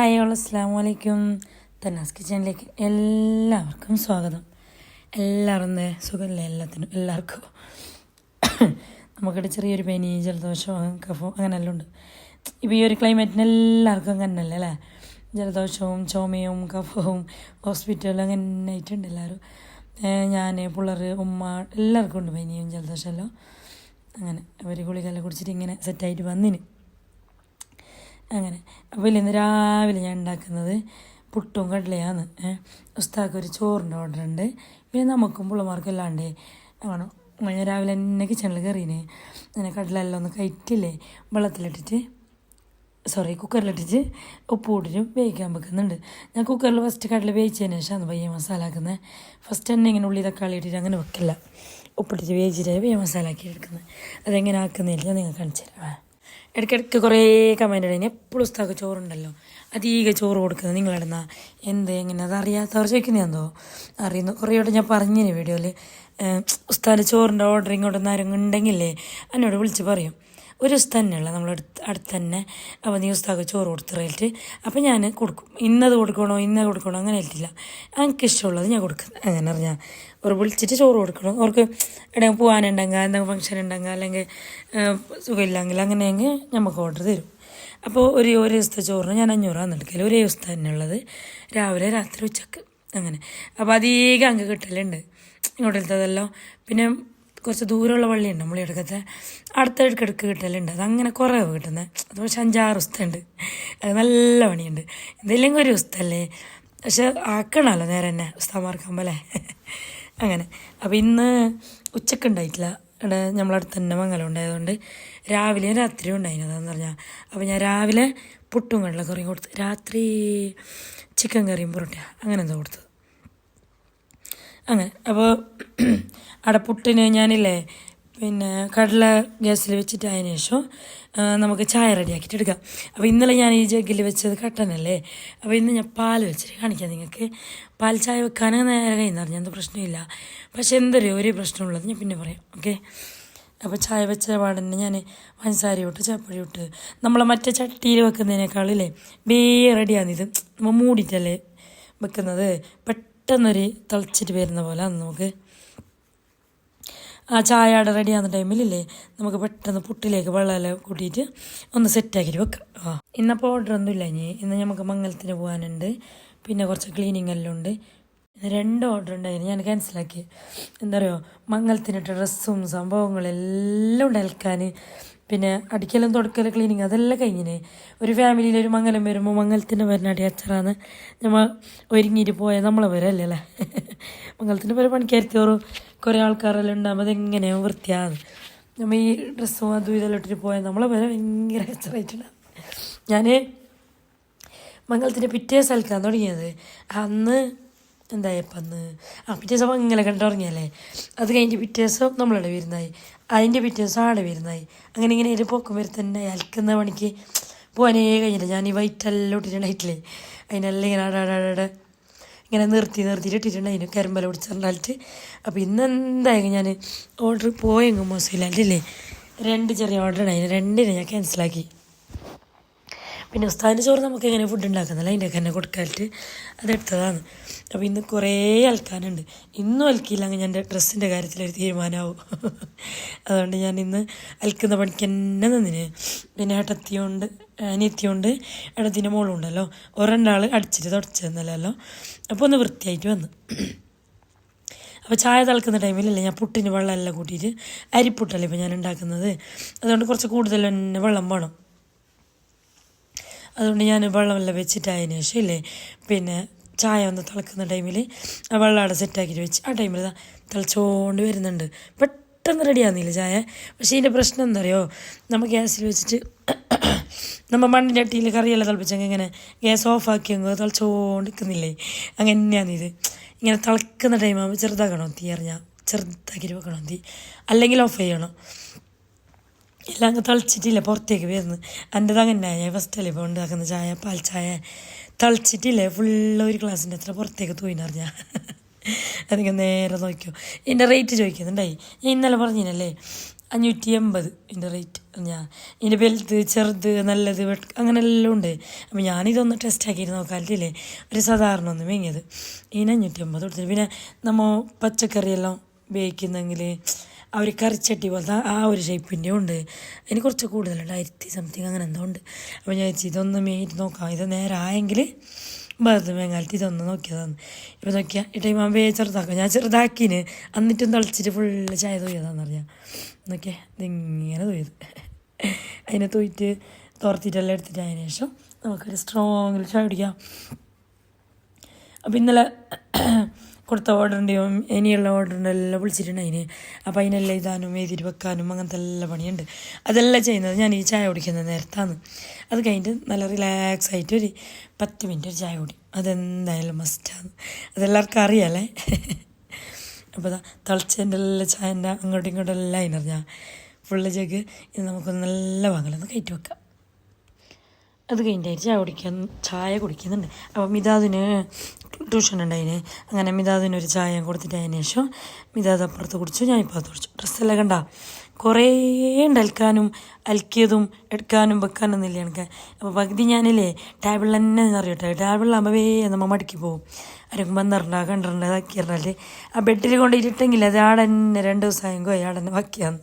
Hi all അസ്സാം വലൈക്കും തന്നാസ് കിച്ചണിലേക്ക് എല്ലാവർക്കും സ്വാഗതം. എല്ലാവരും സുഖമില്ല എല്ലാത്തിനും എല്ലാവർക്കും. നമുക്കിവിടെ ചെറിയൊരു പനി ജലദോഷവും കഫവും അങ്ങനെയെല്ലാം ഉണ്ട്. ഇപ്പോൾ ഈ ഒരു ക്ലൈമറ്റിന് എല്ലാവർക്കും അങ്ങനെയല്ലേ? അല്ലേ? ജലദോഷവും ചുമയും കഫവും ഹോസ്പിറ്റലും അങ്ങനെ ആയിട്ടുണ്ട് എല്ലാവരും. ഞാൻ പിള്ളേർ ഉമ്മ എല്ലാവർക്കും ഉണ്ട് പനിയും ജലദോഷമെല്ലാം അങ്ങനെ അവർ ഗുളികെല്ലാം കുടിച്ചിട്ട് ഇങ്ങനെ സെറ്റായിട്ട് വന്നിന്. അങ്ങനെ. അപ്പോൾ ഇന്ന് രാവിലെ ഞാൻ ഉണ്ടാക്കുന്നത് പുട്ടും കടലയാണ്. ഉസ്താക്ക് ഒരു ചോറിന്റെ ഓർഡർ ഉണ്ട്. പിന്നെ നമുക്കും പിള്ളമാർക്കും അല്ലാണ്ട് അങ്ങനെ ഞാൻ രാവിലെ തന്നെ കിച്ചണിൽ കയറിയിന് അങ്ങനെ കടലെല്ലാം ഒന്ന് കയറ്റില്ലേ വെള്ളത്തിലിട്ടിട്ട് സോറി കുക്കറിലിട്ടിട്ട് ഉപ്പ് ഇട്ടിട്ട് വേവിക്കാൻ വെക്കുന്നുണ്ട്. ഞാൻ കുക്കറിൽ ഫസ്റ്റ് കടല വേവിച്ചതിന് ശേഷമാണ് പയ്യ മസാല ആക്കുന്നത്. ഫസ്റ്റ് തന്നെ ഇങ്ങനെ ഉള്ളി തക്കാളി ഇട്ടിട്ട് അങ്ങനെ വെക്കില്ല. ഉപ്പിട്ടിട്ട് വേവിച്ചിട്ട് പയ്യ മസാല ആക്കി എടുക്കുന്നത്. അതെങ്ങനെ ആക്കുന്നില്ല നിങ്ങൾ കാണിച്ചു തരാം. ഇടയ്ക്കിടയ്ക്ക് കുറേ കമന്റ് ഇടുന്നു എപ്പോഴും ഉസ്താക്ക് ചോറുണ്ടല്ലോ. അധികം ചോറ് കൊടുക്കുന്നത് നിങ്ങളിടുന്ന? എന്ത്? എങ്ങനെ? അത് അറിയാത്തവർ ചോദിക്കുന്നതെന്തോ അറിയുന്നു കുറേ വട്ടം ഞാൻ പറഞ്ഞിന് വീഡിയോയിൽ ഉസ്താദ് ചോറിന്റെ ഓർഡർ ഇങ്ങോട്ടൊന്നും ആരെങ്കിലും ഉണ്ടെങ്കിലേ എന്നോട് വിളിച്ച് പറയും. ഒരു ദിവസം തന്നെയുള്ള നമ്മൾ അടുത്ത് തന്നെ അപ്പോൾ നീ ചോറ് കൊടുത്തിട്ട് അപ്പോൾ ഞാൻ കൊടുക്കും. ഇന്നത് കൊടുക്കണോ ഇന്നത് കൊടുക്കണോ അങ്ങനെ ആയിട്ടില്ല. എനിക്ക് ഇഷ്ടമുള്ളത് ഞാൻ കൊടുക്കും. അങ്ങനെ അറിഞ്ഞാൽ ഒരു വിളിച്ചിട്ട് ചോറ് കൊടുക്കണം. അവർക്ക് എവിടെയും പോകാനുണ്ടെങ്കിൽ എന്തെങ്കിലും ഫംഗ്ഷൻ ഉണ്ടെങ്കിൽ അല്ലെങ്കിൽ സുഖമില്ലെങ്കിൽ അങ്ങനെയെങ്കിൽ നമുക്ക് ഓർഡർ തരും. അപ്പോൾ ഒരു ഒരു ദിവസത്തെ ചോറിന് ഞാൻ അഞ്ഞൂറാന്ന് എടുക്കൽ ഒരു ദിവസം തന്നെയുള്ളത്. രാവിലെ രാത്രി ഉച്ചയ്ക്ക്. അങ്ങനെ. അപ്പോൾ അധികം അങ്ങ് കിട്ടലുണ്ട്. ഇങ്ങോട്ടത്തതെല്ലാം പിന്നെ കുറച്ച് ദൂരമുള്ള പള്ളിയുണ്ട് നമ്മൾ എടുക്കത്തെ അടുത്തടുക്കടുക്ക് കിട്ടലുണ്ട്. അതങ്ങനെ കുറവ് കിട്ടുന്നത്. അത് പക്ഷെ അഞ്ചാറ് ദിവസത്തുണ്ട്. അത് നല്ല പണിയുണ്ട്. എന്തെങ്കിലും ഒരു ദിവസത്തല്ലേ? പക്ഷെ ആക്കണമല്ലോ നേരെ തന്നെ ഉസ്താമാർക്കാകുമ്പോൾ അല്ലേ? അങ്ങനെ. അപ്പോൾ ഇന്ന് ഉച്ചയ്ക്ക് ഉണ്ടായിട്ടില്ല. ഇവിടെ നമ്മളടുത്ത് തന്നെ മംഗലം ഉണ്ടായതുകൊണ്ട് രാവിലെയും രാത്രിയും ഉണ്ടായിരുന്നതെന്ന് പറഞ്ഞാൽ അപ്പോൾ ഞാൻ രാവിലെ പുട്ടും കടലക്കറിയും കൊടുത്ത് രാത്രി ചിക്കൻ കറിയും പൊറോട്ട അങ്ങനെ എന്തോ കൊടുത്തത് അങ്ങനെ. അപ്പോൾ അവിടെ പുട്ടിന് ഞാനില്ലേ പിന്നെ കടല ഗ്യാസിൽ വെച്ചിട്ട് അതിന് ശേഷം നമുക്ക് ചായ റെഡിയാക്കിയിട്ട് എടുക്കാം. അപ്പോൾ ഇന്നലെ ഞാൻ ഈ ജഗ്ഗിൽ വെച്ചത് കട്ടനല്ലേ? അപ്പോൾ ഇന്ന് ഞാൻ പാൽ വെച്ചിട്ട് കാണിക്കാം നിങ്ങൾക്ക്. പാൽ ചായ വെക്കാനും നേരെ കഴിയുന്ന എന്ത് പ്രശ്നമില്ല. പക്ഷെ എന്തൊരു ഒരു പ്രശ്നമുള്ളത് ഞാൻ പിന്നെ പറയാം ഓക്കെ? അപ്പോൾ ചായ വെച്ച പാടന്നെ ഞാൻ പഞ്ചസാരി ഇട്ട് ചപ്പടി ഇട്ട് നമ്മളെ മറ്റേ ചട്ടിയിൽ വെക്കുന്നതിനേക്കാളില്ലേ ബേ റെഡിയാണിത് നമ്മൾ മൂടിയിട്ടല്ലേ വെക്കുന്നത്? പെട്ടെന്നൊരു തിളച്ചിട്ട് വരുന്ന പോലെ നമുക്ക്. ആ ചായ അവിടെ റെഡിയാകുന്ന ടൈമിലില്ലേ നമുക്ക് പെട്ടെന്ന് പുട്ടിലേക്ക് വെള്ളമെല്ലാം കൂട്ടിയിട്ട് ഒന്ന് സെറ്റാക്കിയിട്ട് വെക്കാം. ആ ഇന്നപ്പോൾ ഓർഡർ ഒന്നും ഇല്ല ഇനി. ഇന്ന് നമുക്ക് മംഗലത്തിന് പോകാനുണ്ട് പിന്നെ കുറച്ച് ക്ലീനിങ് എല്ലാം ഉണ്ട്. രണ്ട് ഓർഡർ ഉണ്ടായിരുന്നു. ഞാൻ ക്യാൻസലാക്കി എന്താ പറയുക? മംഗലത്തിനിട്ട ഡ്രസ്സും സംഭവങ്ങളെല്ലാം അലക്കാൻ പിന്നെ അടിക്കലും തുടക്കലും ക്ലീനിങ് അതെല്ലാം കഴിഞ്ഞിന്. ഒരു ഫാമിലിയിൽ ഒരു മംഗലം വരുമ്പോൾ മംഗലത്തിന്റെ വരുന്നടി അച്ചറാന്ന് നമ്മൾ ഒരുങ്ങിയിട്ട് പോയാൽ നമ്മളെ വരല്ലേ അല്ലേ മംഗലത്തിന്റെ പേര് പണിക്കാരത്തോറും കുറേ ആൾക്കാരെല്ലാം ഉണ്ടാകുമ്പോൾ അതെങ്ങനെയാണ് വൃത്തിയാണ് നമ്മൾ ഈ ഡ്രസ്സും അതും ഇതെല്ലാം ഇട്ടിട്ട് പോയാൽ നമ്മളെ വരെ ഭയങ്കര അച്ചറായിട്ടുണ്ടാകും ഞാൻ മംഗലത്തിന്റെ പിറ്റേ സ്ഥലത്താണ് തുടങ്ങിയത്. അന്ന് എന്തായപ്പോൾ അന്ന്? ആ പിറ്റേ ദിവസം ഇങ്ങനെ കണ്ടു തുടങ്ങിയല്ലേ അത് കഴിഞ്ഞ് പിറ്റേ ദിവസം നമ്മളുടെ വരുന്നായി അതിന്റെ പിറ്റേ ദിവസം വരുന്നായി അങ്ങനെ ഇങ്ങനെ ഒരു വരെ തന്നെ അലക്കുന്ന പണിക്ക് പോകാനേ കഴിഞ്ഞില്ല ഞാൻ ഈ വൈറ്റെല്ലാം ഇട്ടിട്ടുണ്ടായിട്ടില്ലേ അതിനെല്ലാം ഇങ്ങനെ ആടാടാടെ ഇങ്ങനെ നിർത്തി നിർത്തിയിട്ട് ഇട്ടിട്ടുണ്ട് അതിന് കരിമ്പല പിടിച്ചിട്ടുണ്ടായിട്ട് അപ്പോൾ ഇന്ന് എന്തായാലും ഞാൻ ഓർഡർ പോയെങ്കും മോശമില്ലാണ്ടില്ലേ രണ്ട് ചെറിയ ഓർഡർ ഉണ്ടായിരുന്നു രണ്ടിനെ ഞാൻ ക്യാൻസലാക്കി പിന്നെ ഉസ്താദിന്റെ ചോറ് നമുക്ക് എങ്ങനെ ഫുഡ് ഉണ്ടാക്കുന്നില്ല അതിന്റെ തന്നെ കൊടുക്കാനായിട്ട് അതെടുത്തതാണ് അപ്പോൾ ഇന്ന് കുറേ അൽക്കാനുണ്ട് ഇന്നും അൽക്കിയില്ലെങ്കിൽ ഞാൻ എന്റെ ഡ്രസ്സിന്റെ കാര്യത്തിലൊരു തീരുമാനമാവും. അതുകൊണ്ട് ഞാൻ ഇന്ന് അൽക്കുന്ന പണിക്ക് തന്നെ നിന്നിന്. പിന്നെ ഏട്ടത്തിയുണ്ട് അനിയത്തിയുണ്ട് ഏട്ടത്തിന്റെ മോളും ഉണ്ടല്ലോ. ഒരെണ്ണാൾ അടിച്ചിട്ട് തുടച്ചിരുന്നല്ലോ അപ്പോൾ ഒന്ന് വൃത്തിയായിട്ട് വന്നു. അപ്പോൾ ചായ തിളക്കുന്ന ടൈമിലല്ലേ ഞാൻ പുട്ടിന് വെള്ളമെല്ലാം കൂട്ടിയിട്ട് അരിപ്പുട്ടല്ലേ ഇപ്പോൾ ഞാൻ ഉണ്ടാക്കുന്നത്. അതുകൊണ്ട് കുറച്ച് കൂടുതൽ തന്നെ വെള്ളം വേണം. അതുകൊണ്ട് ഞാൻ വെള്ളമെല്ലാം വെച്ചിട്ട് അതിന് ശേഷം ഇല്ലേ പിന്നെ ചായ ഒന്ന് തിളക്കുന്ന ടൈമിൽ ആ വെള്ളം അവിടെ സെറ്റാക്കിയിട്ട് വെച്ച് ആ ടൈമിൽ തിളച്ചുകൊണ്ട് വരുന്നുണ്ട്. പെട്ടെന്ന് റെഡിയാകുന്നില്ല ചായ. പക്ഷേ ഇതിന്റെ പ്രശ്നം എന്താ അറിയോ നമ്മൾ ഗ്യാസിൽ വെച്ചിട്ട് നമ്മൾ മണ്ണിന്റെ അട്ടിയിൽ കറിയെല്ലാം തിളപ്പിച്ചെങ്കിൽ ഇങ്ങനെ ഗ്യാസ് ഓഫ് അങ്ങ് തിളച്ചുകൊണ്ട് നിൽക്കുന്നില്ലേ? അങ്ങനെ തന്നെയാണ് ഇത്. ഇങ്ങനെ തിളക്കുന്ന ടൈമാകുമ്പോൾ ചെറുതാക്കണം തീ അറിഞ്ഞാൽ ചെറുതാക്കിയിട്ട് വെക്കണം തീ. അല്ലെങ്കിൽ ഓഫ് ചെയ്യണം. എല്ലാം അങ്ങ് തളിച്ചിട്ടില്ല പുറത്തേക്ക് വരുന്നത് എന്റെ അങ്ങനെ ഞാൻ ഫസ്റ്റല്ലേ ഇപ്പോൾ ഉണ്ടാക്കുന്ന ചായ പാൽ ചായ. തളിച്ചിട്ടില്ല? ഫുള്ള് ഒരു ഗ്ലാസിന്റെ അത്ര പുറത്തേക്ക് തൂയിനറിഞ്ഞ അതിങ്ങനെ നേരെ നോക്കിയോ എന്റെ റേറ്റ് ചോദിക്കുന്നുണ്ടായി. ഞാൻ ഇന്നലെ പറഞ്ഞിനല്ലേ അഞ്ഞൂറ്റി എൺപത് ഇതിന്റെ റേറ്റ് ഞാൻ ഇതിന്റെ വലുത് ചെറുത് നല്ലത് അങ്ങനെ എല്ലാം ഉണ്ട്. അപ്പോൾ ഞാനിതൊന്ന് ടെസ്റ്റ് ആക്കിയിട്ട് നോക്കാറില്ലേ ഒരു സാധാരണ ഒന്ന് വീങ്ങിയത് ഇതിന് അഞ്ഞൂറ്റി എൺപത് കൊടുത്തിട്ട്. പിന്നെ നമ്മൾ പച്ചക്കറിയെല്ലാം വേവിക്കുന്നെങ്കിൽ ഒരു കറിച്ചട്ടി പോലത്തെ ആ ഒരു ഷേപ്പിന്റെ ഉണ്ട്. അതിന് കുറച്ച് കൂടുതലുണ്ട്. ആയിരത്തി സംതിങ് അങ്ങനെ എന്തോ ഉണ്ട്. അപ്പോൾ ഞാൻ വിചാരിച്ചു ഇതൊന്ന് മേയിട്ട് നോക്കാം. ഇത് നേരെ ആയെങ്കിൽ വെറുതെ മേങ്ങാലത്ത് ഇതൊന്ന് നോക്കിയതാണ്. ഇപ്പോൾ നോക്കിയാൽ ഈ ടൈം ആകുമ്പോൾ ചെറുതാക്കാം. ഞാൻ ചെറുതാക്കിന്. എന്നിട്ടും തളിച്ചിട്ട് ഫുള്ള് ചായ തൊയ്യതാന്ന് അറിയാം. നോക്കിയേ ഇതിങ്ങനെ തൊയ്യത് അതിനെ തൊയ്റ്റ് തുറത്തിട്ടെല്ലാം എടുത്തിട്ട് അതിന് ശേഷം നമുക്കൊരു സ്ട്രോങ്ങിൽ ചായ കുടിക്കാം. അപ്പോൾ ഇന്നലെ കൊടുത്ത ഓർഡറിന്റെയും ഇനിയുള്ള ഓർഡറിന്റെ എല്ലാം വിളിച്ചിട്ടുണ്ട് അതിന്. അപ്പോൾ അതിനെല്ലാം ഇതാനും എഴുതി വെക്കാനും അങ്ങനത്തെ എല്ലാ പണിയുണ്ട്. അതെല്ലാം ചെയ്യുന്നത് ഞാൻ ഈ ചായ കുടിക്കുന്ന നേരത്താണ്. അത് കഴിഞ്ഞിട്ട് നല്ല റിലാക്സ് ആയിട്ട് ഒരു പത്ത് മിനിറ്റ് ഒരു ചായ കുടി. അതെന്തായാലും മസ്റ്റാണ് അതെല്ലാവർക്കും അറിയാമല്ലേ അപ്പോൾ തളിച്ചതിന്റെ എല്ലാ ചായന്റെ അങ്ങോട്ടും ഇങ്ങോട്ടും എല്ലാം അതിനറിഞ്ഞാൽ ഫുള്ള് ജഗ് ഇത് നമുക്കൊന്ന് നല്ല വാങ്ങലൊന്ന് കയറ്റി വെക്കാം. അത് കഴിഞ്ഞിട്ട് ചായ കുടിക്കാൻ ചായ കുടിക്കുന്നുണ്ട്. അപ്പം മിതാദിന് ട്യൂഷൻ ഉണ്ടായിന് അങ്ങനെ മിതാദിന് ഒരു ചായ കൊടുത്തിട്ട് അതിന് ശേഷം മിതാദ് അപ്പുറത്ത് കുടിച്ചു ഞാൻ അത് കുടിച്ചു. ഡ്രസ്സെല്ലാം കണ്ട? കുറേ ഉണ്ട് അൽക്കാനും അൽക്കിയതും എടുക്കാനും വെക്കാനും ഇല്ല എനിക്ക്. അപ്പോൾ പകുതി ഞാനില്ലേ ടേബിളിൽ തന്നെ അറിയട്ടെ. ടേബിളിലാകുമ്പോൾ വേ നമ്മൾ മടക്കി പോകും ആരെങ്കിലും വന്നിട്ടുണ്ടാ കണ്ടിട്ടുണ്ട് ഇതാക്കിയിരുന്നാൽ ആ ബെഡിൽ കൊണ്ട് ഇരുട്ടെങ്കിൽ അത് ആടെ തന്നെ രണ്ട് ദിവസമായെങ്കിൽ അയാടെ തന്നെ വയ്ക്കാന്ന്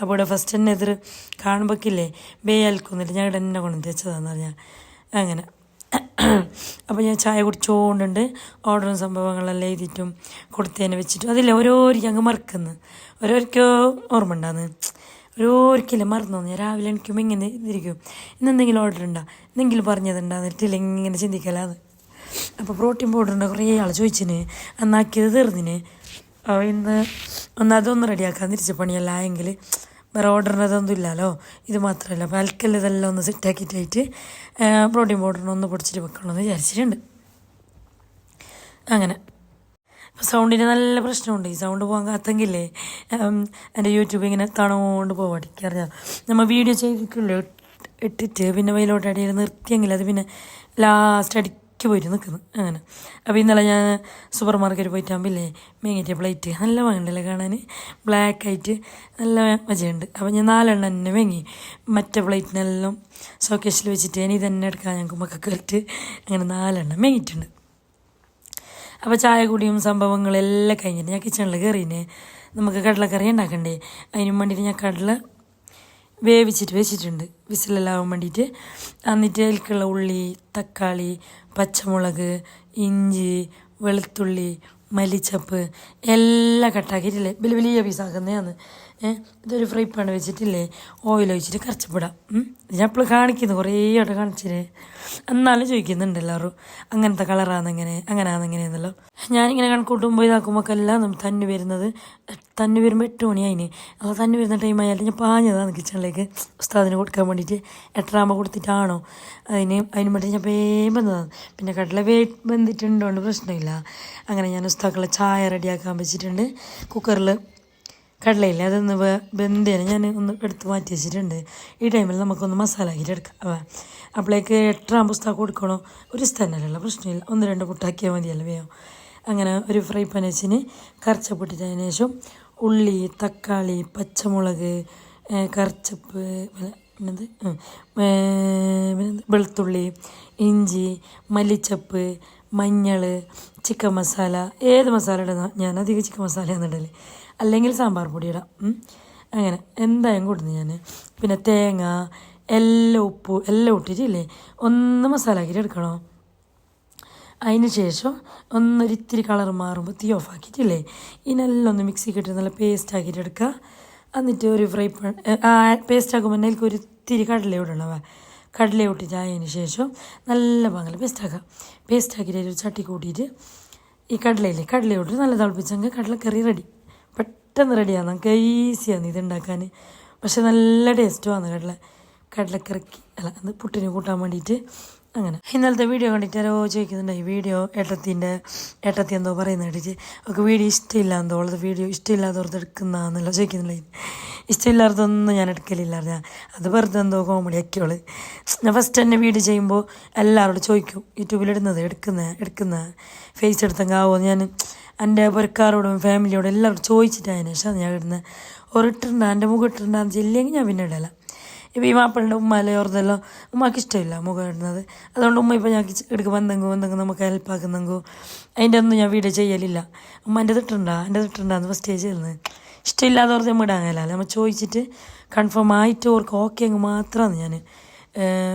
അപ്പോൾ ഇവിടെ ഫസ്റ്റ് തന്നെ എതിർ കാണുമ്പോഴേക്കില്ലേ ബേ അലക്കുന്നില്ല ഞാൻ ഇവിടെ തന്നെ കൊണ്ട് വെച്ചതാന്ന് പറഞ്ഞാൽ അങ്ങനെ. അപ്പോൾ ഞാൻ ചായ കുടിച്ചുകൊണ്ടുണ്ട് ഓർഡറും സംഭവങ്ങളെല്ലാം എഴുതിയിട്ടും കൊടുത്തേനെ വെച്ചിട്ടും. അതില്ല ഓരോരിക്കും അങ്ങ് മറക്കുന്നു. ഓരോരിക്കോ ഓർമ്മ ഉണ്ടാന്ന്. ഓരോരിക്കല്ലേ മറന്നു. ഞാൻ രാവിലെ എണിക്കുമ്പോൾ ഇങ്ങനെ ഇരിക്കും ഇന്നെന്തെങ്കിലും ഓർഡർ ഉണ്ടോ? എന്തെങ്കിലും പറഞ്ഞതുണ്ടാന്നിട്ടില്ല ഇങ്ങനെ ചിന്തിക്കലാന്ന് അപ്പോൾ പ്രോട്ടീൻ പൗഡറിന്റെ കുറേ ആൾ ചോദിച്ചിന്. അന്നാക്കിയത് തീർന്നിന്. ഇന്ന് ഒന്ന് അതൊന്ന് റെഡിയാക്കാൻ തിരിച്ച പണിയല്ല എങ്കിൽ വേറെ ഓർഡറിനതൊന്നും ഇല്ലല്ലോ ഇത് മാത്രമല്ല അപ്പോൾ ഇതെല്ലാം ഒന്ന് സെറ്റാക്കിയിട്ടായിട്ട് പ്രോട്ടീൻ പൗഡറിനൊന്ന് പൊടിച്ചിട്ട് വെക്കണമെന്ന് വിചാരിച്ചിട്ടുണ്ട്. അങ്ങനെ. സൗണ്ടിന് നല്ല പ്രശ്നമുണ്ട്. ഈ സൗണ്ട് പോകാൻ കാത്തെങ്കിലേ എന്റെ യൂട്യൂബ് ഇങ്ങനെ തണുകൊണ്ട് പോവാടിക്ക് അറിയാം നമ്മൾ വീഡിയോ ചെയ്തിട്ടുള്ളൂ ഇട്ടിട്ട് പിന്നെ വയലോട്ട് അടിയിൽ നിർത്തിയെങ്കിൽ അത് പിന്നെ ലാസ്റ്റ് അടിക്ക് പോയിട്ട് നിൽക്കുന്നത് അങ്ങനെ. അപ്പോൾ ഇന്നലെ ഞാൻ സൂപ്പർ മാർക്കറ്റിൽ പോയിട്ടാകുമ്പില്ലേ മേങ്ങിറ്റ പ്ലേറ്റ് നല്ല വാങ്ങണ്ടല്ലേ കാണാൻ. ബ്ലാക്ക് ആയിട്ട് നല്ല മജയുണ്ട്. അപ്പോൾ ഞാൻ നാലെണ്ണം തന്നെ വേങ്ങി. മറ്റേ പ്ലേറ്റിനെല്ലാം സോക്കേഷിൽ വെച്ചിട്ട് ഇനി തന്നെ എടുക്കാൻ ഞങ്ങൾക്ക് മക്കൾക്ക് വെച്ചിട്ട് അങ്ങനെ നാലെണ്ണം മേങ്ങിയിട്ടുണ്ട് അപ്പോൾ ചായ കുടിയും സംഭവങ്ങളെല്ലാം കഴിഞ്ഞിട്ട് ഞാൻ കിച്ചണിൽ കയറിനെ നമുക്ക് കടലക്കറി ഉണ്ടാക്കണ്ടേ? അതിനും വേണ്ടിയിട്ട് ഞാൻ കടല വേവിച്ചിട്ട് വെച്ചിട്ടുണ്ട്. വിസിലെല്ലാം ആവാൻ വേണ്ടിയിട്ട്. എന്നിട്ട് അതിലേക്കുള്ള ഉള്ളി തക്കാളി പച്ചമുളക് ഇഞ്ചി വെളുത്തുള്ളി മല്ലിച്ചപ്പ് എല്ലാം കട്ടാക്കിയിട്ടില്ലേ വലിയ വലിയ പീസാക്കുന്നതാണ് ഇതൊരു ഫ്രൈ പാൻ വെച്ചിട്ടില്ലേ? ഓയിൽ ഒഴിച്ചിട്ട് കറച്ചപ്പെടാം. ഞാൻ ഇപ്പോൾ കാണിക്കുന്നു കുറേ ആയിട്ട് കാണിച്ചിട്ട് എന്നാലും ചോദിക്കുന്നുണ്ട് എല്ലാവരും അങ്ങനത്തെ കളറാണെങ്ങനെ അങ്ങനെയാണെങ്ങനെയെന്നല്ലോ ഞാനിങ്ങനെ കണക്കൂട്ടുമ്പോൾ ഇതാക്കുമ്പോൾ എല്ലാം തന്നെ വരുന്നത് തന്നെ വരുമ്പോൾ എട്ട് മണിയായിന്. അപ്പോൾ തന്നെ വരുന്ന ടൈം ആയാലും ഞാൻ പാഞ്ഞതാണ് കിച്ചണിലേക്ക്. ഉസ്താദിന് കൊടുക്കാൻ വേണ്ടിയിട്ട് എട്ടരാകുമ്പോൾ കൊടുത്തിട്ടാണോ? അതിന് അതിന് വേണ്ടി ഞാൻ വേഗം വന്നതാണ്. പിന്നെ കടല വേ വെന്തിട്ടുണ്ടോണ്ട് പ്രശ്നമില്ല. അങ്ങനെ ഞാൻ ഉസ്താക്കളെ ചായ റെഡിയാക്കാൻ വെച്ചിട്ടുണ്ട്. കുക്കറിൽ കടലയില്ല അതൊന്ന് വെന്തേനെ ഞാൻ ഒന്ന് എടുത്ത് മാറ്റി വെച്ചിട്ടുണ്ട്. ഈ ടൈമിൽ നമുക്കൊന്ന് മസാല ആക്കിയിട്ട് എടുക്കാം. അപ്പോഴേക്ക് എട്ടരാം പുസ്തകം കൊടുക്കണോ. ഒരു സ്ഥലമല്ല പ്രശ്നമില്ല. ഒന്ന് രണ്ട് പുട്ടാക്കിയാൽ മതിയല്ലോ വേഗം. അങ്ങനെ ഒരു ഫ്രൈ പാൻ വെച്ചിന് കറച്ചപ്പൊട്ടിട്ടതിന് ശേഷം ഉള്ളി തക്കാളി പച്ചമുളക് കറച്ചപ്പ് പിന്നെന്ത്? വെളുത്തുള്ളി ഇഞ്ചി മല്ലിച്ചപ്പ് മഞ്ഞൾ ചിക്കൻ മസാല. ഏത് മസാല ഇടുന്ന ഞാൻ അധികം ചിക്കൻ മസാലയാണ് ഇടൽ. അല്ലെങ്കിൽ സാമ്പാർ പൊടി ഇടാം അങ്ങനെ. എന്തായാലും കൊടുത്തു ഞാൻ പിന്നെ തേങ്ങ എല്ലാം ഉപ്പ് എല്ലാം ഇട്ടിട്ടില്ലേ? ഒന്ന് മസാല ആക്കിയിട്ട് എടുക്കണോ. അതിന് ശേഷം ഒന്നൊരിത്തിരി കളർ മാറുമ്പോൾ തീ ഓഫ് ആക്കിയിട്ടില്ലേ? ഇതിനെല്ലാം ഒന്ന് മിക്സി കിട്ടി നല്ല പേസ്റ്റ് ആക്കിയിട്ട് എടുക്കുക എന്നിട്ട് ഒരു ഫ്രൈ പാൻ പേസ്റ്റ് ആക്കുമ്പോൾ അതിലേക്ക് ഒരു ഇത്തിരി കടല ഇടണവ കടല ഇട്ടിട്ട് ആയതിന് ശേഷം നല്ല പാങ്ങൽ പേസ്റ്റ് ആക്കുക പേസ്റ്റ് ആക്കിയിട്ട് ഒരു ചട്ടി കൂട്ടിയിട്ട് ഈ കടലയില്ലേ? കടല ഇട്ടിട്ട് നല്ല തിളപ്പിച്ചെങ്കിൽ കറി റെഡി പെട്ടെന്ന് റെഡിയാണ് നമുക്ക് ഈസിയാണ് ഇത് ഉണ്ടാക്കാൻ പക്ഷെ നല്ല ടേസ്റ്റുമാണ് കടല കടലക്കറിക്ക്. അല്ല അത് പുട്ടിന് കൂട്ടാൻ വേണ്ടിയിട്ട് അങ്ങനെ. ഇന്നലത്തെ വീഡിയോ കണ്ടിട്ട് ആരോ ചോദിക്കുന്നുണ്ട്. ഈ വീഡിയോ ഏട്ടത്തിന്റെ ഏട്ടത്തി എന്തോ പറയുന്ന കേട്ടിട്ട് അവർക്ക് വീഡിയോ ഇഷ്ടമില്ലാന്ന് തോന്നുന്നത് വീഡിയോ ഇഷ്ടമില്ലാത്തവർക്ക് എടുക്കുന്നതാണെന്നല്ലോ ചോദിക്കുന്നില്ല ഇഷ്ടമില്ലാത്തതൊന്നും ഞാൻ എടുക്കലില്ല ഞാൻ അത് വെറുതെ എന്തോ കോമഡി ആക്കിയോൾ ഞാൻ ഫസ്റ്റ് തന്നെ വീഡിയോ ചെയ്യുമ്പോൾ എല്ലാവരോടും ചോദിക്കും. യൂട്യൂബിലിടുന്നത് എടുക്കുന്ന? എടുക്കുന്ന? ഫേസ് എടുത്തെങ്കിൽ ആവോ? ഞാൻ എന്റെ പുരക്കാരോടും ഫാമിലിയോടും എല്ലാവരും ചോദിച്ചിട്ടായതിനു ശേഷം ഞാൻ ഇടുന്നത് ഒരു ഇട്ടിട്ടുണ്ടാ എന്റെ മുഖം ഇട്ടിട്ടുണ്ടാന്ന് ചെല്ലിയെങ്കിൽ ഞാൻ പിന്നെ ഇടല. ഇപ്പോൾ ഈ മാപ്പിളുടെ ഉമ്മാലെ ഓർതെല്ലാം ഉമ്മക്ക് ഇഷ്ടമില്ല മുഖം ഇടുന്നത്. അതുകൊണ്ട് ഉമ്മ ഇപ്പോൾ ഞാൻ എടുക്കുക വന്നെങ്കിൽ വന്നെങ്കിൽ നമുക്ക് ഹെൽപ്പ് ആക്കുന്നെങ്കിൽ അതിന്റെ ഒന്നും ഞാൻ വീഡിയോ ചെയ്യലില്ല. ഉമ്മ എന്റെ തിട്ടുണ്ടാ എന്റെ തിട്ടുണ്ടാന്ന് ഫസ്റ്റ് ചെയ്യുന്നത് ഇഷ്ടമില്ലാതെ ഓർത്ത് നമ്മൾ ഇടാങ്ങല്ല നമ്മൾ ചോദിച്ചിട്ട് കൺഫേം ആയിട്ട് ഓർക്ക് ഓക്കെ എങ്കിൽ മാത്രമാണ് ഞാൻ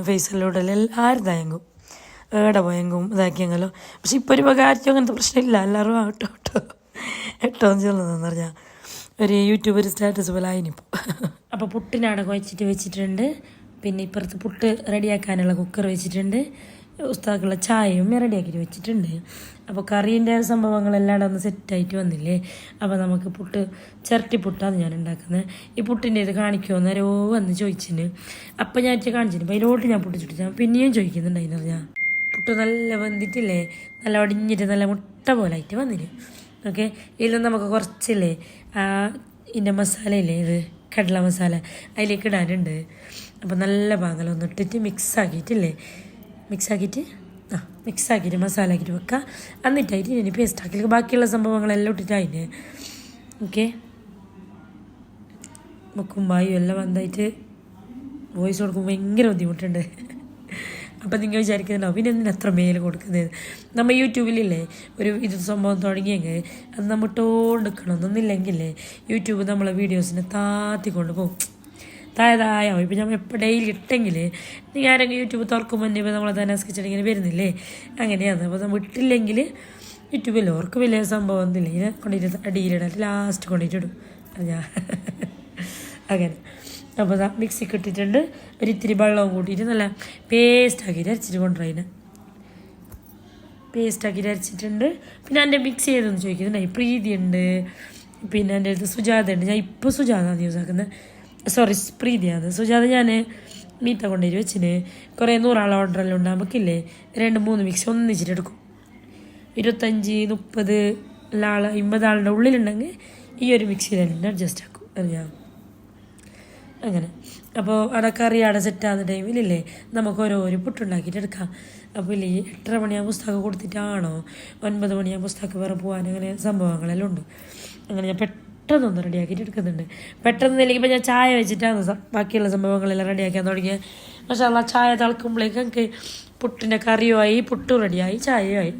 ഫേസെല്ലാം എല്ലാവരും ആരുതായെങ്കും ഏടെ പോയെങ്കും ഇതാക്കിയെങ്കിലോ? പക്ഷെ ഇപ്പോൾ ഒരു ഉപകാരത്തും അങ്ങനത്തെ പ്രശ്നമില്ല. എല്ലാവരും ആട്ടോ കേട്ടോ എട്ടോ എന്ന് ചെല്ലുന്നതെന്ന് പറഞ്ഞാൽ ഒരു യൂട്യൂബ് ഒരു സ്റ്റാറ്റസ് പോലെ ആയിനിപ്പോൾ അപ്പോൾ പുട്ടിനാടെ കുഴച്ചിട്ട് വെച്ചിട്ടുണ്ട്. പിന്നെ ഇപ്പുറത്ത് പുട്ട് റെഡിയാക്കാനുള്ള കുക്കർ വെച്ചിട്ടുണ്ട്. ഉസ്താക്കുള്ള ചായയും റെഡിയാക്കിയിട്ട് വെച്ചിട്ടുണ്ട്. അപ്പോൾ കറീന്റെ സംഭവങ്ങളെല്ലാം ഒന്ന് സെറ്റായിട്ട് വന്നില്ലേ? അപ്പോൾ നമുക്ക് പുട്ട് ചിരട്ടി പുട്ടാണ് ഞാൻ ഉണ്ടാക്കുന്നത്. ഈ പുട്ടിന്റെ ഇത് കാണിക്കുമോ എന്നാരോ വന്ന് ചോദിച്ചിന്. അപ്പം ഞാൻ കാണിച്ചിന്. അപ്പോൾ അതിലോട്ട് ഞാൻ പുട്ടിച്ചിട്ട് ഞാൻ പിന്നെയും ചോദിക്കുന്നുണ്ടായിരുന്നു ഞാൻ പുട്ട് നല്ല വന്നിട്ടില്ലേ നല്ല ഒടിഞ്ഞിട്ട് നല്ല മുട്ട പോലെ ആയിട്ട് വന്നിന്. ഓക്കെ? ഇതിൽ നമുക്ക് കുറച്ചില്ലേ? ആ ഇതിന്റെ മസാലയില്ലേ ഇത്? കടല മസാല. അതിലേക്ക് ഇടാനുണ്ട്. അപ്പോൾ നല്ല പാങ്ങലൊന്ന് ഇട്ടിട്ട് മിക്സ് ആക്കിയിട്ടില്ലേ? മിക്സ് ആക്കിയിട്ട്? ആ മിക്സ് ആക്കിയിട്ട് മസാല ആക്കിയിട്ട് വെക്കുക എന്നിട്ടായിട്ട് ഇനി പേസ്റ്റ് ആക്കി ബാക്കിയുള്ള സംഭവങ്ങളെല്ലാം ഇട്ടിട്ട് അതിന്. ഓക്കെ? മുക്കുമ്പായും എല്ലാം വന്നായിട്ട് വോയിസ് കൊടുക്കുമ്പോൾ ഭയങ്കര ബുദ്ധിമുട്ടുണ്ട്. അപ്പം നിങ്ങൾ വിചാരിക്കുന്നുണ്ടാവും പിന്നെ എന്തിനാ അത്ര മേൽ കൊടുക്കുന്നത്? നമ്മൾ യൂട്യൂബിലില്ലേ ഒരു ഇത് സംഭവം തുടങ്ങിയെങ്കിൽ അത് നമ്മൾ ടോണ്ടെടുക്കണമെന്നൊന്നില്ലെങ്കിലേ യൂട്യൂബ് നമ്മളെ വീഡിയോസിനെ താത്തിക്കൊണ്ട് പോകും താഴെ താഴെ ഇപ്പം നമ്മൾ എപ്പോൾ ഡെയിലി ഇട്ടെങ്കിൽ നിങ്ങൾ ആരെങ്കിലും യൂട്യൂബ് തുറക്കുമ്പോൾ തന്നെ ഇപ്പോൾ നമ്മളെ തന്നെ സ്കിച്ചൺ ഇങ്ങനെ വരുന്നില്ലേ അങ്ങനെയാണ്. അപ്പോൾ നമ്മൾ ഇട്ടില്ലെങ്കിൽ യൂട്യൂബിൽ ഓർക്ക് വലിയ സംഭവം ഒന്നുമില്ല. ഇങ്ങനെ കൊണ്ടിട്ട് അടിയിലിടാൻ ലാസ്റ്റ് കൊണ്ടിട്ടിടും ഞാൻ അങ്ങനെ. അപ്പോൾ അതാ മിക്സിക്ക് ഇട്ടിട്ടുണ്ട്. ഒരിത്തിരി വെള്ളവും കൂട്ടിയിട്ട് നല്ല പേസ്റ്റ് ആക്കിയിട്ട് അരച്ചിട്ട് പേസ്റ്റ് ആക്കിയിട്ട് അരച്ചിട്ടുണ്ട്. പിന്നെ എന്റെ മിക്സ് ചെയ്തെന്ന് പ്രീതി ഉണ്ട്. പിന്നെ എന്റെ അടുത്ത് സുജാത ഉണ്ട്. ഞാൻ ഇപ്പോൾ സുജാതാണ് യൂസ് ആക്കുന്നത്. സോറി പ്രീതിയാണ് സുജാത ഞാൻ മീറ്റ കൊണ്ടുവരും വെച്ചിന്. കുറേ നൂറാളെ ഓർഡറെല്ലാം ഉണ്ട്. നമുക്കില്ലേ? രണ്ട് മൂന്ന് മിക്സ് ഒന്നിച്ചിട്ട് എടുക്കും. ഇരുപത്തഞ്ച് മുപ്പത് ആൾ അമ്പത് ആളുടെ ഉള്ളിലുണ്ടെങ്കിൽ ഈ ഒരു മിക്സിയിൽ തന്നെ അഡ്ജസ്റ്റ് ആക്കും. അറിയാം അങ്ങനെ. അപ്പോൾ കറി അറിയാതെ സെറ്റാകുന്ന ടൈമിലില്ലേ നമുക്ക് ഓരോരോ പുട്ടുണ്ടാക്കിയിട്ട് എടുക്കാം. അപ്പോൾ ഇല്ലേ എട്ടര മണിയാ പുസ്തകം കൊടുത്തിട്ടാണോ? ഒൻപത് മണിയാ പുസ്തകം വേറെ പോകാൻ അങ്ങനെ സംഭവങ്ങളെല്ലാം ഉണ്ട്. അങ്ങനെ ഞാൻ പെട്ടെന്നൊന്ന് റെഡിയാക്കിയിട്ട് എടുക്കുന്നുണ്ട്. പെട്ടെന്ന് ഇല്ലെങ്കിൽ ഞാൻ ചായ വെച്ചിട്ടാണ് ബാക്കിയുള്ള സംഭവങ്ങളെല്ലാം റെഡിയാക്കാൻ തുടങ്ങിയത് പക്ഷേ അല്ല ചായ തിളക്കുമ്പോഴേക്കും എനിക്ക് പുട്ടിന്റെ കറിയുമായി പുട്ടും റെഡിയായി ചായയുമായി.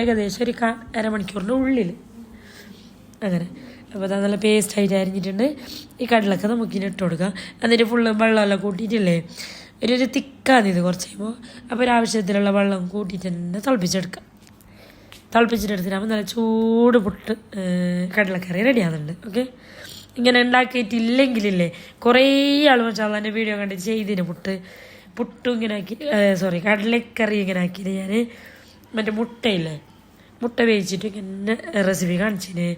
ഏകദേശം ഒരു അരമണിക്കൂറിന്റെ ഉള്ളിൽ അങ്ങനെ. അപ്പോൾ അത് നല്ല പേസ്റ്റ് ആയിട്ട് അരിഞ്ഞിട്ടുണ്ട്. ഈ കടലൊക്കെ നമുക്ക് ഇനി ഇട്ട് കൊടുക്കാം. എന്നിട്ട് ഫുള്ള് വെള്ളമെല്ലാം കൂട്ടിയിട്ടില്ലേ? ഒരു തിക്കാണ് ഇത് കുറച്ച് കഴിയുമ്പോൾ അപ്പോൾ ഒരാവശ്യത്തിലുള്ള വെള്ളം കൂട്ടിയിട്ട് തന്നെ തിളപ്പിച്ചെടുക്കാം. തിളപ്പിച്ചിട്ടെടുത്തിട്ടാകുമ്പോൾ നല്ല ചൂട് പുട്ട് കടലക്കറി റെഡിയാകുന്നുണ്ട് ഓക്കെ? ഇങ്ങനെ ഉണ്ടാക്കിയിട്ടില്ലെങ്കിലില്ലേ കുറേ ആൾ വെച്ചാൽ എന്റെ വീഡിയോ കണ്ടിട്ട് ചെയ്തിന് പുട്ട്. പുട്ടും ഇങ്ങനെ ആക്കി സോറി കടലക്കറി ഇങ്ങനെ ആക്കിയിട്ട് ഞാൻ മറ്റേ മുട്ടയില്ലേ? മുട്ട വേവിച്ചിട്ട് ഇങ്ങനെ റെസിപ്പി കാണിച്ചിന്.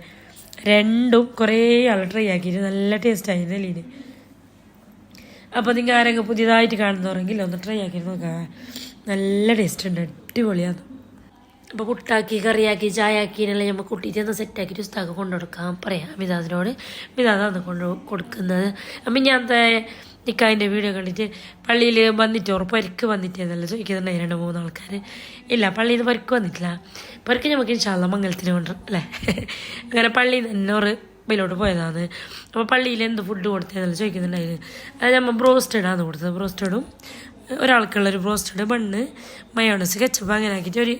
രണ്ടും കുറേ ആൾ ട്രൈ ആക്കിയിട്ട് നല്ല ടേസ്റ്റ് ആയി നെല്ലിന് അപ്പോൾ നിങ്ങൾ ആരെങ്കിലും പുതിയതായിട്ട് കാണുന്നവരെങ്കിൽ ഒന്ന് ട്രൈ ആക്കി നോക്കാം. നല്ല ടേസ്റ്റ് ഉണ്ട് അടിപൊളിയാണ് അപ്പോൾ കുട്ടാക്കി കറിയാക്കി ചായ എല്ലാം നമ്മൾ കുട്ടിയിട്ട് ഒന്ന് സെറ്റാക്കിയിട്ട് ഉസ്താക്ക് കൊണ്ടു കൊടുക്കാൻ പറയാം മിതാദിനോട്. അമിതാദാണ് കൊണ്ട് കൊടുക്കുന്നത്. അപ്പം ഞാൻ നിക്കാതിന്റെ വീഡിയോ കണ്ടിട്ട് പള്ളിയിൽ വന്നിട്ട് ഉറപ്പ് പരിക്ക് വന്നിട്ടേന്നല്ല ചോദിക്കുന്നുണ്ടായി രണ്ട് മൂന്ന് ആൾക്കാർ ഇല്ല പള്ളിയിൽ നിന്ന് പരിക്ക് വന്നിട്ടില്ല. പരിക്ക് നമുക്ക് ഇൻഷാല്ല മംഗലത്തിന് കൊണ്ട് അല്ലേ? അങ്ങനെ പള്ളിയിൽ നിന്ന് തന്നെ ഒരു ബയിലോട്ട് പോയതാണ്. അപ്പോൾ പള്ളിയിൽ എന്ത് ഫുഡ് കൊടുത്തതെന്നല്ല ചോദിക്കുന്നുണ്ടായിരുന്നു അത് നമ്മൾ ബ്രോസ്റ്റഡാണ് കൊടുത്തത്. ബ്രോസ്റ്റഡും ഒരാൾക്കുള്ളൊരു ബ്രോസ്റ്റഡ് ബണ്ണ് മയോണസ് കച്ചപ്പ് അങ്ങനെ ആക്കിയിട്ട് ഒരു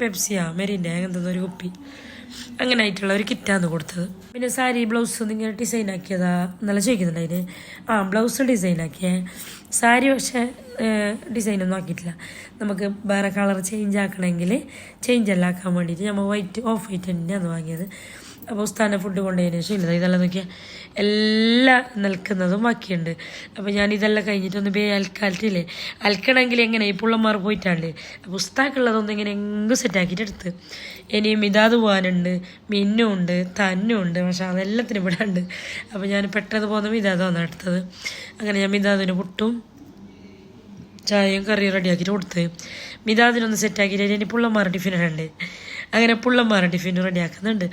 പെപ്സിയാ മെറിന്റെ അങ്ങനത്തെ ഒരു കുപ്പി. അങ്ങനെ ആയിട്ടുള്ള ഒരു കിറ്റാണ് കൊടുത്തത്. പിന്നെ സാരി ബ്ലൗസ് ഇങ്ങനെ ഡിസൈൻ ആക്കിയതാ എന്നല്ല ചോദിക്കുന്നുണ്ടായിന് ആ ബ്ലൗസ് ഡിസൈൻ ആക്കിയേ. സാരി പക്ഷേ ഡിസൈനൊന്നും ആക്കിയിട്ടില്ല. നമുക്ക് വേറെ കളർ ചേഞ്ച് ആക്കണമെങ്കിൽ ചേഞ്ച് എല്ലാം ആക്കാൻ വേണ്ടിയിട്ട് നമ്മൾ വൈറ്റ് ഓഫ് വൈറ്റ് തന്നെയാണ് വാങ്ങിയത്. അപ്പോൾ ഫുഡ് കൊണ്ടുപോയതിന് ശേഷം ഇല്ല. ഇതെല്ലാം നോക്കിയാൽ എല്ലാം നിൽക്കുന്നതും ബാക്കിയുണ്ട്. അപ്പോൾ ഞാൻ ഇതെല്ലാം കഴിഞ്ഞിട്ടൊന്ന് ബേ അൽക്കാലത്തില്ലേ അൽക്കണമെങ്കിൽ എങ്ങനെ? ഈ പുള്ളന്മാർ പോയിട്ടാണ്ട് അപ്പോൾ ഉസ്താക്കുള്ളതൊന്നും ഇങ്ങനെ എങ്ങും സെറ്റാക്കിയിട്ട് എടുത്ത്. ഇനിയും ഇതാത് പോകാനുണ്ട് മിന്നും ഉണ്ട് തന്നും ഉണ്ട്. പക്ഷെ അതെല്ലാത്തിനും ഇവിടെ ഉണ്ട്. അപ്പോൾ ഞാൻ പെട്ടെന്ന് പോകുന്ന ഇതാതാണ് എടുത്തത്. അങ്ങനെ ഞാൻ മിതാദിന് പുട്ടും ചായയും കറിയും റെഡിയാക്കിയിട്ട് കൊടുത്ത്. മിതാദിനൊന്ന് സെറ്റാക്കിയിട്ട് ഇനി പുള്ളന്മാർ ടിഫിൻ ഇടണ്ട്. അങ്ങനെ പുള്ളന്മാരെ ടിഫിൻ റെഡിയാക്കുന്നുണ്ട്.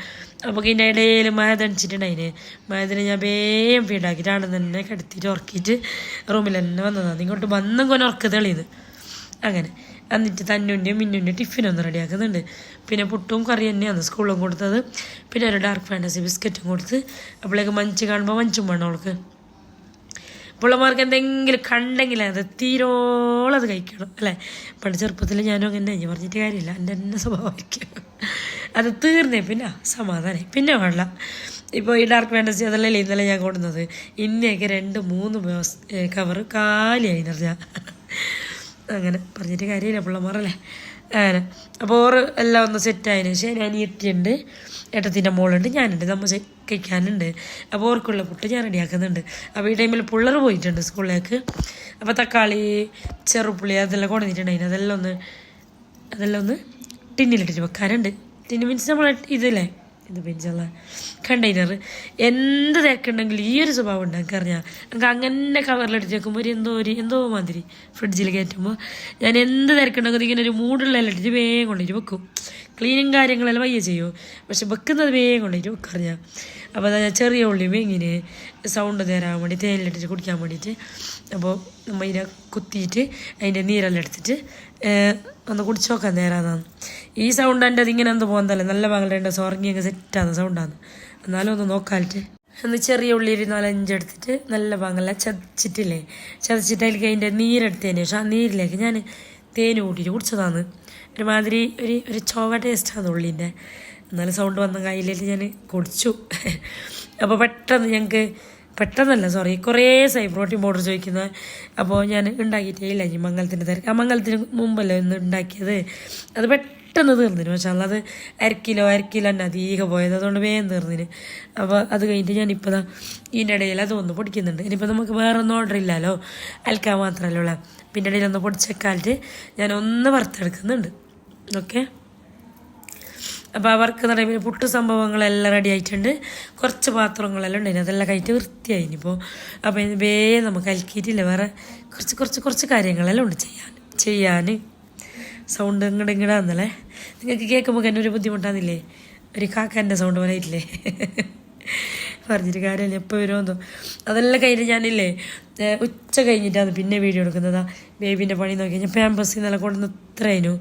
അപ്പോൾ ഇതിന്റെ ഇടയിൽ മഴ തണിച്ചിട്ടുണ്ടായിന് മഴത്തിന് ഞാൻ വേഗം ഫീഡാക്കിയിട്ട് ആണ് തന്നെ കിടത്തിയിട്ട് ഉറക്കിയിട്ട് റൂമിൽ തന്നെ വന്നതാണ് ഇങ്ങോട്ട് വന്നും കൊന്നെ ഉറക്ക് തെളിയത് അങ്ങനെ. എന്നിട്ട് തന്നുന്റെയും മിന്നുന്റെയും ടിഫിനൊന്ന് റെഡിയാക്കുന്നുണ്ട്. പിന്നെ പുട്ടും കറി തന്നെയാണ് സ്കൂളിലും കൊടുത്തത്. പിന്നെ ഒരു ഡാർക്ക് ഫാന്റസി ബിസ്ക്കറ്റും കൊടുത്ത് അപ്പോഴേക്ക് മഞ്ച് കാണുമ്പോൾ മഞ്ചും വേണം അവൾക്ക്. പിള്ളമാർക്ക് എന്തെങ്കിലും കണ്ടെങ്കിൽ അത് തീരോളം അത് കഴിക്കണം അല്ലേ? പണ്ട് ചെറുപ്പത്തിൽ ഞാനും അങ്ങനെ ഞാൻ പറഞ്ഞിട്ട് കാര്യമില്ല. എന്റെ തന്നെ സ്വഭാവമായിരിക്കും. അത് തീർന്നേ. പിന്നെ സമാധാനം പിന്നെ വേണ്ട. ഇപ്പോൾ ഈ ഡാർക്ക് ഫാന്റസി അതല്ലേ ഇന്നലെ ഞാൻ കൊടുക്കുന്നത് ഇന്നയൊക്കെ രണ്ട് മൂന്ന് കവർ കാലിയായി നിറഞ്ഞ. അങ്ങനെ പറഞ്ഞിട്ട് കാര്യമില്ല പിള്ളമാരല്ലേ? അങ്ങനെ അപ്പോൾ ഓറ് എല്ലാം ഒന്ന് സെറ്റ് ആയതിന് ശേഷം ഞാൻ അനിയത്തിയുണ്ട് ഏട്ടത്തിന്റെ മോളുണ്ട് ഞാനുണ്ട്. നമ്മൾ കഴിക്കാനുണ്ട്. അപ്പോൾ ഓർക്കുള്ള പുട്ട് ഞാൻ റെഡിയാക്കുന്നുണ്ട് അപ്പോൾ ഈ ടൈമിൽ പിള്ളേർ പോയിട്ടുണ്ട് സ്കൂളിലേക്ക് അപ്പോൾ തക്കാളി ചെറുപ്പുള്ളി അതെല്ലാം കൊണ്ടുവന്നിട്ടുണ്ടായിന് അതെല്ലാം ഒന്ന് അതെല്ലാം ഒന്ന് ടിന്നിലിട്ടിട്ട് വെക്കാനുണ്ട്. ടിന്ന് മീൻസ് നമ്മൾ ഇതില്ലേ ഇത് പിഞ്ചുള്ള കണ്ടെയ്നർ എന്ത് തിരക്കുണ്ടെങ്കിലും ഈ ഒരു സ്വഭാവം ഉണ്ട് എനിക്ക് അറിഞ്ഞാൽ എനിക്ക് അങ്ങനെ കവറിലെടുത്ത് വെക്കുമ്പോൾ ഒരു എന്തോ ഒരു എന്തോ മാതിരി ഫ്രിഡ്ജിൽ കയറ്റുമ്പോൾ ഞാൻ എന്ത് തിരക്കുണ്ടെങ്കിൽ ഇങ്ങനെ ഒരു മൂടുള്ള ഇട്ടിട്ട് വേഗം കൊണ്ടുപോയിട്ട് വെക്കും. ക്ലീനിങ് കാര്യങ്ങളെല്ലാം വയ്യ ചെയ്യും. പക്ഷെ വെക്കുന്നത് വേഗം വെക്കും അറിഞ്ഞാൽ അപ്പോൾ അതാ ഞാൻ ചെറിയ ഉള്ളി വേങ്ങിന് സൗണ്ട് തരാൻ വേണ്ടി തേനിലിട്ടിട്ട് കുടിക്കാൻ വേണ്ടിയിട്ട്. അപ്പോൾ നമ്മൾ ഇതിനെ കുത്തിയിട്ട് അതിന്റെ നീരെല്ലാം എടുത്തിട്ട് ഒന്ന് കുടിച്ച് നോക്കാൻ നേരാന്നാണ്. ഈ സൗണ്ട് എന്റെ അതിങ്ങനെ എന്ത് പോകുന്നതല്ലേ നല്ല മകളുടെ സ്വർങ്ങിയൊക്കെ സെറ്റാണ് സൗണ്ടാണ് എന്നാലും ഒന്ന് നോക്കാലിട്ട് ഒന്ന് ചെറിയ ഉള്ളി ഒരു നാലഞ്ച് എടുത്തിട്ട് നല്ല പാങ്ങല്ല ചതച്ചിട്ടില്ലേ? ചതച്ചിട്ട് അതിലേക്ക് അതിന്റെ നീരെടുത്തതിന് ശേഷം ആ നീരിലേക്ക് ഞാൻ തേന് കൂട്ടിയിട്ട് കുടിച്ചതാണ് ഒരുമാതിരി ഒരു ഒരു ചോവ ടേസ്റ്റാണ് ഉള്ളിന്റെ. എന്നാലും സൗണ്ട് വന്ന കയ്യിലേക്ക് ഞാൻ കുടിച്ചു. അപ്പോൾ പെട്ടെന്ന് ഞങ്ങൾക്ക് പെട്ടെന്നല്ല സോറി കുറേ സൈ പ്രോട്ടീൻ പൗഡർ ചോദിക്കുന്നത് അപ്പോൾ ഞാൻ ഉണ്ടാക്കിയിട്ടേ ഇല്ല ഈ മംഗലത്തിന്റെ തിരക്ക്. ആ മംഗലത്തിന് മുമ്പല്ലേ ഒന്ന് ഉണ്ടാക്കിയത്? അത് പെട്ടെന്ന് തീർന്നിന് പക്ഷേ അത് അരക്കിലോ അരക്കിലോ അര കിലോ തന്നെ അധികം പോയത്. അതുകൊണ്ട് വേഗം തീർന്നിന്. അപ്പോൾ അത് കഴിഞ്ഞിട്ട് ഞാനിപ്പോൾ ഇപ്പോൾ ഇതിന്റെ ഇടയിൽ അത് ഒന്ന് പൊടിക്കുന്നുണ്ട്. ഇനിയിപ്പോൾ നമുക്ക് വേറെ ഒന്നും ഓർഡർ ഇല്ലല്ലോ അൽക്കാൻ മാത്രമല്ല ഉള്ള. പിന്നെ ഇടയിൽ ഒന്ന് പൊടിച്ചേക്കാലിട്ട് ഞാൻ ഒന്ന് വറുത്തെടുക്കുന്നുണ്ട്. ഓക്കെ അപ്പോൾ അവർക്ക് എന്ന് പറയുമ്പോൾ പുട്ട് സംഭവങ്ങളെല്ലാം റെഡി ആയിട്ടുണ്ട്. കുറച്ച് പാത്രങ്ങളെല്ലാം ഉണ്ടായിരുന്നു അതെല്ലാം കഴിച്ച് വൃത്തിയായി ഇനിയിപ്പോൾ അപ്പോൾ വേഗം നമുക്ക് അലക്കിയിട്ടില്ല. വേറെ കുറച്ച് കുറച്ച് കുറച്ച് കാര്യങ്ങളെല്ലാം ഉണ്ട് ചെയ്യാൻ. ചെയ്യാൻ സൗണ്ട് ഇങ്ങോട്ട് ഇങ്ങടാന്നല്ലേ? നിങ്ങൾക്ക് കേൾക്കുമ്പോൾ തന്നെ ഒരു ബുദ്ധിമുട്ടാന്നില്ലേ? ഒരു കാക്കാന്റെ സൗണ്ട് പോലെ ആയിട്ടില്ലേ പറഞ്ഞിട്ട് കാര്യമില്ല. എപ്പോൾ വരുമെന്നോ അതെല്ലാം കഴിഞ്ഞ് ഞാനില്ലേ ഉച്ച കഴിഞ്ഞിട്ടാണ് പിന്നെ വീഡിയോ എടുക്കുന്നത്. ബേബിന്റെ പണി നോക്കി ഞാൻ പാമ്പസ് നല്ല കൊണ്ടുവന്ന് ഇത്രയായിരുന്നു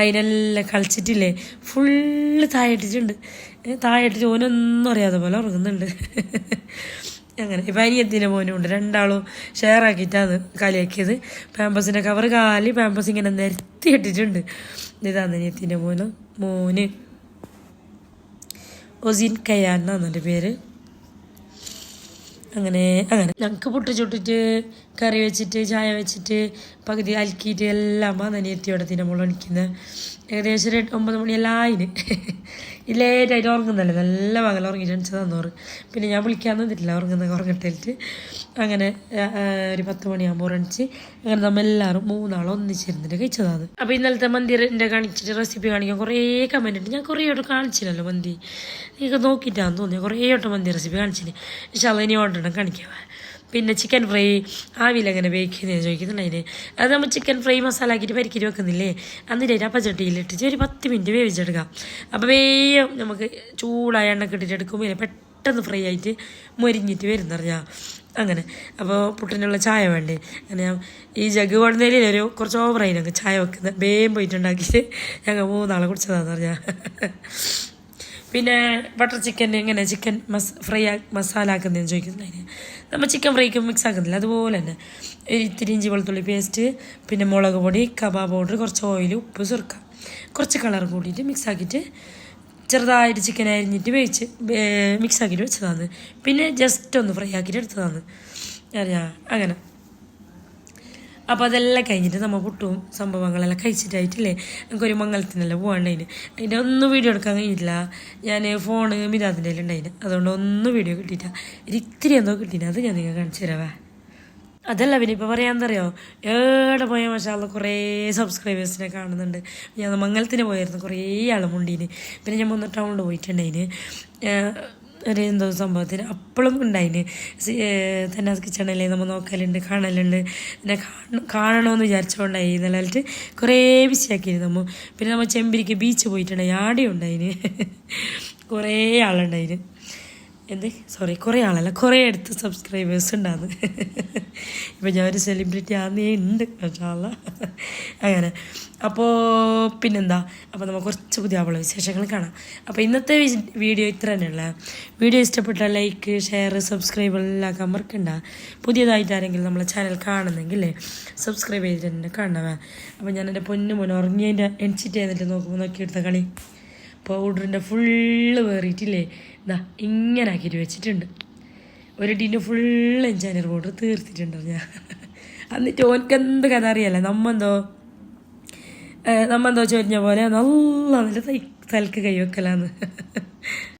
അതിനെല്ലാം കളിച്ചിട്ടില്ലേ ഫുള്ള് താഴെട്ടിട്ടുണ്ട്. താഴെട്ടിട്ട് ഓനൊന്നും അറിയാതെ പോലെ ഉറങ്ങുന്നുണ്ട്. അങ്ങനെ ഇപ്പം അനിയത്തിന്റെ മോനും ഉണ്ട്? രണ്ടാളും ഷെയർ ആക്കിയിട്ടാണ് കാലിയാക്കിയത് പാമ്പസിന്റെ കവർ കാലി പാമ്പസ് ഇങ്ങനെ നിരത്തി ഇട്ടിട്ടുണ്ട്. ഇതാണ് അനിയത്തിന്റെ മോന്. മോന്. ഒസിൻ കയാൻ എന്നാണ് എന്റെ പേര്. അങ്ങനെ അങ്ങനെ. ഞങ്ങൾക്ക് പുട്ട് ചുട്ടിട്ട് കറി വെച്ചിട്ട് ചായ വെച്ചിട്ട് പകുതി അലക്കിയിട്ട് എല്ലാം നനിയെത്തിയോടെ തിന്നെ മോൾ എണിക്കുന്നത് ഏകദേശം ഒരു ഒമ്പത് മണിയെല്ലാം ഈ ലേറ്റായിട്ട് ഉറങ്ങുന്നല്ലേ നല്ല പകൽ ഉറങ്ങിയിട്ട് എണിച്ച് തന്നോറ് പിന്നെ ഞാൻ വിളിക്കാൻ നിന്നിട്ടില്ല ഉറങ്ങുന്ന ഉറങ്ങട്ടേലിട്ട് അങ്ങനെ ഒരു പത്ത് മണിയാകുമ്പോൾ എണിച്ച് അങ്ങനെ നമ്മൾ എല്ലാവരും മൂന്നാളും ഒന്നിച്ചിരുന്നിട്ട് കഴിച്ചതാണ്. അപ്പോൾ ഇന്നലത്തെ മന്തിന്റെ കാണിച്ചിട്ട് റെസിപ്പി കാണിക്കാൻ കുറേ കമന്റ് ഉണ്ട്. ഞാൻ കുറേ വട്ടം കാണിച്ചില്ലല്ലോ മന്തി. നിങ്ങൾക്ക് നോക്കിയിട്ടാന്ന് തോന്നിയ കുറേ വട്ടം മന്തി റെസിപ്പി കാണിച്ചിന്. പക്ഷേ ഇനി ഓർഡർ കാണിക്കാം. പിന്നെ ചിക്കൻ ഫ്രൈ ആവിയിൽ എങ്ങനെ ബേക്കുന്നതെന്ന് ചോദിക്കുന്നുണ്ട് അതിന് അത് നമ്മൾ ചിക്കൻ ഫ്രൈ മസാല ആക്കിയിട്ട് പരിക്കിട്ട് വെക്കുന്നില്ലേ? എന്നിട്ട് അപ്പച്ചട്ടിയിലിട്ടിട്ട് ഒരു പത്ത് മിനിറ്റ് വേവിച്ചെടുക്കാം. അപ്പോൾ വേഗം നമുക്ക് ചൂടായ എണ്ണ ഇട്ടിട്ട് എടുക്കുമ്പോൾ പെട്ടെന്ന് ഫ്രൈ ആയിട്ട് മൊരിഞ്ഞിട്ട് വരുന്നറിഞ്ഞാൽ അങ്ങനെ. അപ്പോൾ പുട്ടിനുള്ള ചായ വേണ്ടേ? അങ്ങനെ ഞാൻ ഈ ജഗ് കൊടുന്നതിൽ ഒരു കുറച്ച് ഓവറായി ഞങ്ങൾക്ക് ചായ വെക്കുന്നത് വേഗം പോയിട്ടുണ്ടാക്കിയിട്ട് ഞങ്ങൾ മൂന്നാളെ കുടിച്ചതാണെന്ന് പറഞ്ഞാൽ പിന്നെ ബട്ടർ ചിക്കൻ എങ്ങനെ ചിക്കൻ മസ് ഫ്രൈ ആ മസാല ആക്കുന്നതെന്ന് ചോദിക്കുന്നതിന് നമ്മൾ ചിക്കൻ ഫ്രൈക്ക് മിക്സ് ആക്കുന്നില്ല. അതുപോലെ തന്നെ ഇത്തിരി ഇഞ്ചി വെളുത്തുള്ളി പേസ്റ്റ് പിന്നെ മുളക് പൊടി കബാബ് പൗഡർ കുറച്ച് ഓയിൽ ഉപ്പ് സുർക്ക. കുറച്ച് കളർ കൂടിയിട്ട് മിക്സ് ആക്കിയിട്ട് ചെറുതായിട്ട് ചിക്കൻ അരിഞ്ഞിട്ട് വേവിച്ച് മിക്സ് ആക്കിയിട്ട് വെച്ചതാണ്. പിന്നെ ജസ്റ്റ് ഒന്ന് ഫ്രൈ ആക്കിയിട്ട് എടുത്തതാണ്. അറിയാം അങ്ങനെ. അപ്പോൾ അതെല്ലാം കഴിഞ്ഞിട്ട് നമ്മൾ പുട്ടും സംഭവങ്ങളെല്ലാം കഴിച്ചിട്ടായിട്ടില്ലേ? നമുക്കൊരു മംഗലത്തിനെല്ലാം പോകാണ്ടായിന് അതിന്റെ ഒന്നും വീഡിയോ എടുക്കാൻ കഴിഞ്ഞില്ല ഞാൻ ഫോണ് മിതാദിന്റെ ഉണ്ടായിന്. അതുകൊണ്ട് ഒന്നും വീഡിയോ കിട്ടിയിട്ടില്ല. ഒരു ഇത്തിരി എന്തോ കിട്ടീന് അത് ഞാൻ നിങ്ങൾക്ക് കാണിച്ചു തരാവേ അതല്ല പിന്നെ ഇപ്പോൾ അറിയോ ഏടെ പോയ മശാല കുറേ സബ്സ്ക്രൈബേഴ്സിനെ കാണുന്നുണ്ട്. ഞാൻ മംഗലത്തിന് പോയായിരുന്നു കുറേ ആളും മുണ്ടീന്. പിന്നെ ഞാൻ ഒന്ന് ടൗണിൽ പോയിട്ടുണ്ടായിന്. ഒരു എന്തോ സംഭവത്തിന് അപ്പോഴും ഉണ്ടായിന്. തന്നെ കിച്ചണല്ലേ നമ്മൾ നോക്കലുണ്ട് കാണലുണ്ട്. പിന്നെ കാണ- കാണണമെന്ന് വിചാരിച്ചുകൊണ്ടായി നിലവിലിട്ട് കുറേ വിശയാക്കിയിരുന്നു നമ്മൾ പിന്നെ നമ്മൾ ചെമ്പിരിക്ക് ബീച്ച് പോയിട്ടുണ്ടായി ആടെ ഉണ്ടായിന് കുറേ ആളുണ്ടായിന്. എന്ത്? സോറി കുറേ ആളല്ല കുറേ അടുത്ത് സബ്സ്ക്രൈബേഴ്സ് ഉണ്ടാകുന്നു ഇപ്പം ഞാൻ ഒരു സെലിബ്രിറ്റി ആന്നേ ഉണ്ട് മഷാല്ല അങ്ങനെ. അപ്പോൾ പിന്നെന്താ? അപ്പോൾ നമുക്ക് കുറച്ച് പുതിയ അവളെ വിശേഷങ്ങൾ കാണാം. അപ്പോൾ ഇന്നത്തെ വീഡിയോ ഇത്ര തന്നെയുള്ള. വീഡിയോ ഇഷ്ടപ്പെട്ട ലൈക്ക് ഷെയർ സബ്സ്ക്രൈബ് എല്ലാം മറക്കണ്ട പുതിയതായിട്ട് ആരെങ്കിലും നമ്മളെ ചാനൽ കാണുന്നെങ്കിൽ സബ്സ്ക്രൈബ് ചെയ്തിട്ട് തന്നെ കാണണവേ. അപ്പോൾ ഞാൻ എന്റെ പൊന്നു മോനെ ഉറങ്ങിയതിന്റെ എണിച്ചിട്ട് എന്നിട്ട് നോക്കുമ്പോൾ നോക്കിയെടുത്ത കളി. പൗഡറിന്റെ ഫുള്ള് വേറിയിട്ടില്ലേ ഇതാ ഇങ്ങനെ ആക്കിയിട്ട് വെച്ചിട്ടുണ്ട്. ഒരു ടീന്റെ ഫുൾ എഞ്ചാനർ പൗഡർ തീർത്തിട്ടുണ്ടോ ഞാൻ? എന്നിട്ട് ഓനക്ക് എന്ത് കഥ അറിയാലേ? നമ്മെന്തോ നമ്മെന്തോ ചൊരിഞ്ഞ പോലെ നല്ല നല്ല തൈ തലക്ക് കൈ വെക്കലാന്ന്.